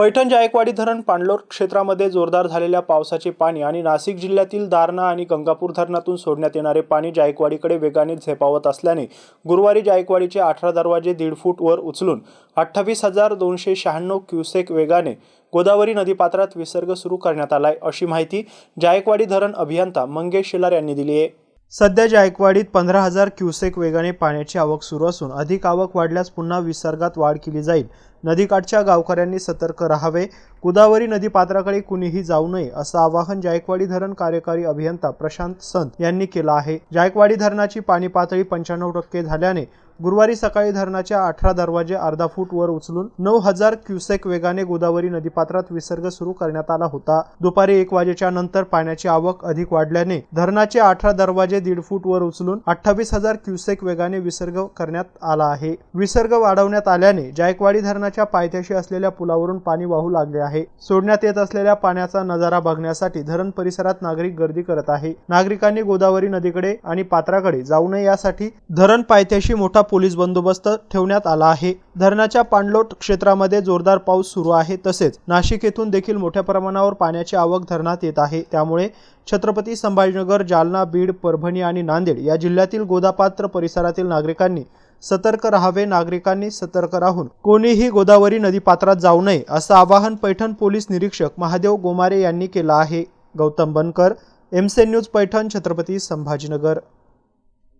पैठण जायकवाडी धरण पाणलोर क्षेत्रामध्ये जोरदार झालेल्या पावसाचे पाणी आणि नाशिक जिल्ह्यातील दारणा आणि गंगापूर धरणातून सोडण्यात येणारे पाणी जायकवाडीकडे वेगाने झेपावत असल्याने गुरुवारी जायकवाडीचे अठरा दरवाजे दीड फूट वर उचलून अठ्ठावीस हजार दोनशे शहाण्णव क्युसेक वेगाने गोदावरी नदीपात्रात विसर्ग सुरू करण्यात आलाय अशी माहिती जायकवाडी धरण अभियंता मंगेश शेलार यांनी दिली आहे. सध्या जायकवाडीत पंधरा हजार क्युसेक वेगाने पाण्याची आवक सुरू असून अधिक आवक वाढल्यास पुन्हा विसर्गात वाढ केली जाईल. नदीकाठच्या गावकऱ्यांनी सतर्क राहावे. गोदावरी नदीपात्राकडे कुणीही जाऊ नये असं आवाहन जायकवाडी धरण कार्यकारी अभियंता प्रशांत संत यांनी केलं आहे. जायकवाडी धरणाची पाणी पातळी पंच्याण्णव टक्के झाल्याने गुरुवारी सकाळी धरणाच्या अठरा दरवाजे अर्धा फूट वर उचलून नऊ हजार क्युसेक वेगाने गोदावरी नदीपात्रात विसर्ग सुरू करण्यात आला होता. दुपारी एक वाजेच्या नंतर पाण्याची आवक अधिक वाढल्याने धरणाचे अठरा दरवाजे दीड फूट वर उचलून अठ्ठावीस हजार क्युसेक वेगाने विसर्ग करण्यात आला आहे. विसर्ग वाढवण्यात आल्याने जायकवाडी धरणाच्या पायथ्याशी असलेल्या पुलावरून पाणी वाहू लागले आहे. सोडण्यात येत असलेल्या पाण्याचा नजारा बघण्यासाठी धरण परिसरात नागरिक गर्दी करत आहे. नागरिकांनी गोदावरी नदीकडे आणि पात्राकडे जाऊ नये यासाठी धरण पायथ्याशी मोठा पोलीस बंदोबस्त ठेवण्यात आला आहे. धरणाच्या पाणलोट क्षेत्रामध्ये जोरदार पाऊस सुरू आहे. तसेच नाशिक येथून देखील मोठ्या प्रमाणावर पाण्याची आवक धरणात येत आहे. त्यामुळे छत्रपती संभाजीनगर जालना बीड परभणी आणि नांदेड या जिल्ह्यातील गोदापात्र परिसरातील नागरिकांनी सतर्क राहावे नागरिकांनी सतर्क राहून. कोणीही गोदावरी नदीपात्रात जाऊ नये असं आवाहन पैठण पोलीस निरीक्षक महादेव गोमारे यांनी केलं आहे. गौतम बनकर एमसे न्यूज पैठण छत्रपती संभाजीनगर.